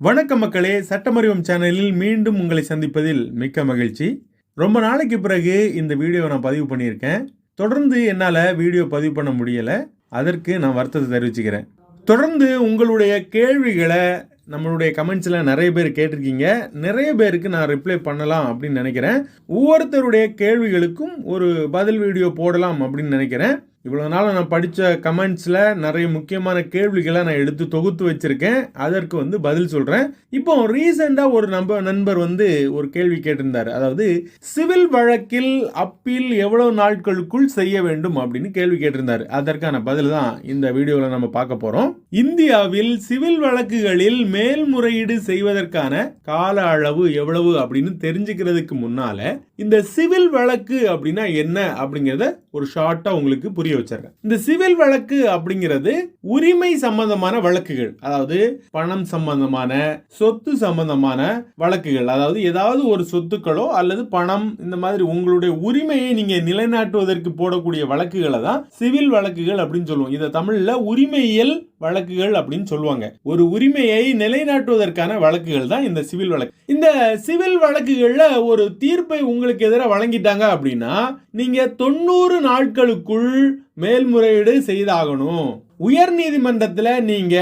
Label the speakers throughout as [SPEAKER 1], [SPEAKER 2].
[SPEAKER 1] வணக்கம் மக்களே சட்டமறிவம் சேனலில் மீண்டும் உங்களை சந்திப்பதில் மிக்க மகிழ்ச்சி. ரொம்ப நாளைக்கு பிறகு இந்த வீடியோவை நான் பதிவு பண்ணியிருக்கேன். தொடர்ந்து என்னால் வீடியோ பதிவு பண்ண முடியலை. அதற்கு நான் வருத்தத்தை தெரிவிச்சுக்கிறேன். தொடர்ந்து உங்களுடைய கேள்விகளை நம்மளுடைய கமெண்ட்ஸில் நிறைய பேர் கேட்டிருக்கீங்க. நிறைய பேருக்கு நான் ரிப்ளை பண்ணலாம் அப்படின்னு நினைக்கிறேன். ஒவ்வொருத்தருடைய கேள்விகளுக்கும் ஒரு பதில் வீடியோ போடலாம் அப்படின்னு நினைக்கிறேன். இவ்வளோ நாள் நான் படித்த கமெண்ட்ஸில் நிறைய முக்கியமான கேள்விகளை நான் எடுத்து தொகுத்து வச்சுருக்கேன். அதற்கு வந்து பதில் சொல்கிறேன் இப்போ ரீசெண்டாக ஒரு நம்ப நண்பர் வந்து ஒரு கேள்வி கேட்டிருந்தார். அதாவது சிவில் வழக்கில் அப்பீல் எவ்வளோ நாட்களுக்குள் செய்ய வேண்டும்? அப்படின்னு கேள்வி கேட்டிருந்தார். அதற்கான பதில் தான் இந்த வீடியோவில் நம்ம பார்க்க போகிறோம் இந்தியாவில் சிவில் வழக்குகளில் மேல்முறையீடு செய்வதற்கான கால அளவு எவ்வளவு அப்படின்னு தெரிஞ்சுக்கிறதுக்கு முன்னால் இந்த சிவில் வழக்கு அப்படின்னா என்ன அப்படிங்கிறத ஒரு ஷார்ட்டாக உங்களுக்கு புரிய வச்சிடுறேன் இந்த சிவில் வழக்கு அப்படிங்கிறது உரிமை சம்பந்தமான வழக்குகள். அதாவது பணம் சம்பந்தமான சொத்து சம்பந்தமான வழக்குகள். அதாவது ஏதாவது ஒரு சொத்துக்களோ அல்லது பணம் இந்த மாதிரி உங்களுடைய உரிமையை நீங்க நிலைநாட்டுவதற்கு போடக்கூடிய வழக்குகளை தான் சிவில் வழக்குகள் அப்படின்னு சொல்லுவோம். இதை தமிழ்ல உரிமையியல் வழக்குகள் அப்படின்னு சொல்லுவாங்க. ஒரு உரிமையை நிலைநாட்டுவதற்கான வழக்குகள் தான் இந்த சிவில் வழக்கு. இந்த சிவில் வழக்குகள்ல ஒரு தீர்ப்பை உங்களுக்கு எதிராக வழங்கிட்டாங்க அப்படின்னா நீங்க தொண்ணூறு நாட்களுக்குள் மேல்முறையீடு செய்தாகணும். உயர் நீதிமன்றத்தில் நீங்க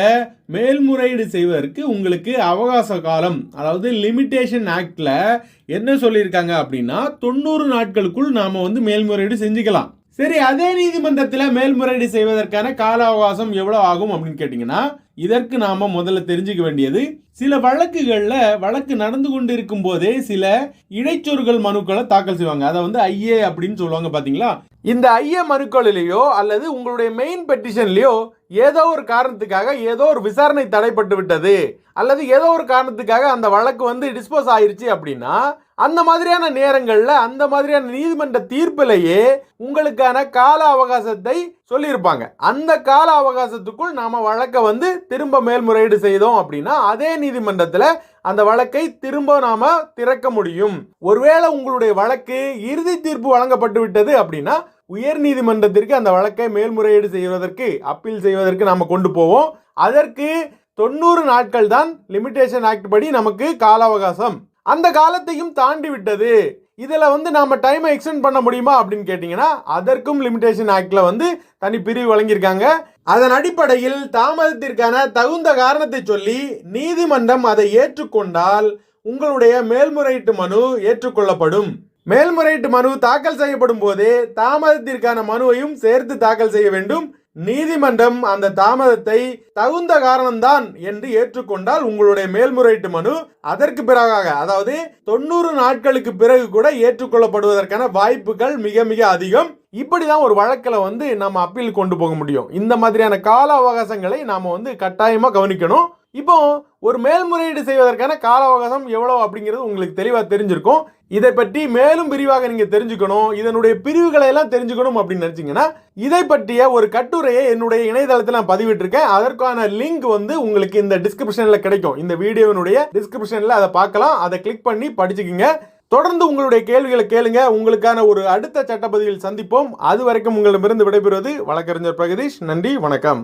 [SPEAKER 1] மேல்முறையீடு செய்வதற்கு உங்களுக்கு அவகாச காலம் அதாவது லிமிடேஷன் ஆக்டில் என்ன சொல்லியிருக்காங்க அப்படின்னா தொண்ணூறு நாட்களுக்குள் நாம் வந்து மேல்முறையீடு செஞ்சுக்கலாம். சரி அதே நீதிமன்றத்தில் மேல்முறையீடு செய்வதற்கான கால அவகாசம் எவ்வளோ ஆகும் அப்படின்னு கேட்டிங்கன்னா இதற்கு நாம முதல்ல தெரிஞ்சுக்க வேண்டியது சில வழக்குகளில் வழக்கு நடந்து கொண்டு இருக்கும் போதே சில இடைச்சொருகள் மனுக்களை தாக்கல் செய்வாங்க. அதை வந்து ஐஏ அப்படின்னு சொல்லுவாங்க பார்த்தீங்களா இந்த ஐஏ மனுக்களிலேயோ அல்லது உங்களுடைய மெயின் பெட்டிஷன்லேயோ ஏதோ ஒரு காரணத்துக்காக ஏதோ ஒரு விசாரணை தடைப்பட்டு விட்டது. அல்லது ஏதோ ஒரு காரணத்துக்காக அந்த வழக்கு வந்து டிஸ்போஸ் ஆயிருச்சு அப்படின்னா அந்த மாதிரியான நேரங்களில் அந்த மாதிரியான நீதிமன்ற தீர்ப்பிலேயே உங்களுக்கான கால அவகாசத்தை சொல்லியிருப்பாங்க. அந்த கால அவகாசத்துக்குள் நாம் வழக்கை வந்து திரும்ப மேல்முறையீடு செய்தோம் அப்படின்னா அதே நீதிமன்றத்தில் அந்த வழக்கை திரும்ப நாம் திறக்க முடியும். ஒருவேளை உங்களுடைய வழக்கு இறுதி தீர்ப்பு வழங்கப்பட்டு விட்டது அப்படின்னா உயர் நீதிமன்றத்திற்கு அந்த வழக்கை மேல்முறையீடு செய்வதற்கு அப்பீல் செய்வதற்கு நாம் கொண்டு போவோம். அதற்கு தொண்ணூறு நாட்கள் தான் லிமிடேஷன் ஆக்ட் படி நமக்கு கால அவகாசம். அந்த காலத்தையும் தாண்டி விட்டது. இதில் வந்து நாம் டைமை எக்ஸ்டெண்ட் பண்ண முடியுமா அப்படின்னு கேட்டிங்கன்னா அதற்கும் லிமிடேஷன் ஆக்டில் வந்து தனி பிரிவு வழங்கியிருக்காங்க. அதன் அடிப்படையில் தாமதத்திற்கான தகுந்த காரணத்தை சொல்லி நீதிமன்றம் அதை ஏற்றுக்கொண்டால் உங்களுடைய மேல்முறையீட்டு மனு ஏற்றுக்கொள்ளப்படும். மேல்முறையீட்டு மனு தாக்கல் செய்யப்படும் போதே தாமதத்திற்கான மனுவையும் சேர்த்து தாக்கல் செய்ய வேண்டும். நீதிமன்றம் அந்த தாமதத்தை தகுந்த காரணம்தான் என்று ஏற்றுக்கொண்டால் உங்களுடைய மேல்முறையீட்டு மனு அதற்கு பிறகாக அதாவது தொண்ணூறு நாட்களுக்கு பிறகு கூட ஏற்றுக்கொள்ளப்படுவதற்கான வாய்ப்புகள் மிக மிக அதிகம். இப்படிதான் ஒரு வழக்கில் வந்து நம்ம அப்பீல் கொண்டு போக முடியும். இந்த மாதிரியான கால அவகாசங்களை நாம வந்து கட்டாயமா கவனிக்கணும். இப்போ ஒரு மேல்முறையீடு செய்வதற்கான கால அவகாசம் எவ்வளோ அப்படிங்கிறது உங்களுக்கு தெளிவாக தெரிஞ்சிருக்கும். இதை பற்றி மேலும் விரிவாக நீங்கள் தெரிஞ்சுக்கணும் இதனுடைய பிரிவுகளை எல்லாம் தெரிஞ்சுக்கணும் அப்படின்னு நினச்சிங்கன்னா இதை பற்றிய ஒரு கட்டுரையை என்னுடைய இணையதளத்தில் நான் பதிவிட்டிருக்கேன். அதற்கான லிங்க் வந்து உங்களுக்கு இந்த டிஸ்கிரிப்ஷனில் கிடைக்கும். இந்த வீடியோனுடைய டிஸ்கிரிப்ஷனில் அதை பார்க்கலாம். அதை கிளிக் பண்ணி படிச்சுக்கிங்க. தொடர்ந்து உங்களுடைய கேள்விகளை கேளுங்க. உங்களுக்கான ஒரு அடுத்த சட்டப்பதிவில் சந்திப்போம். அது வரைக்கும் உங்களிடமிருந்து விடைபெறுவது வழக்கறிஞர் பிரகதீஷ். நன்றி வணக்கம்.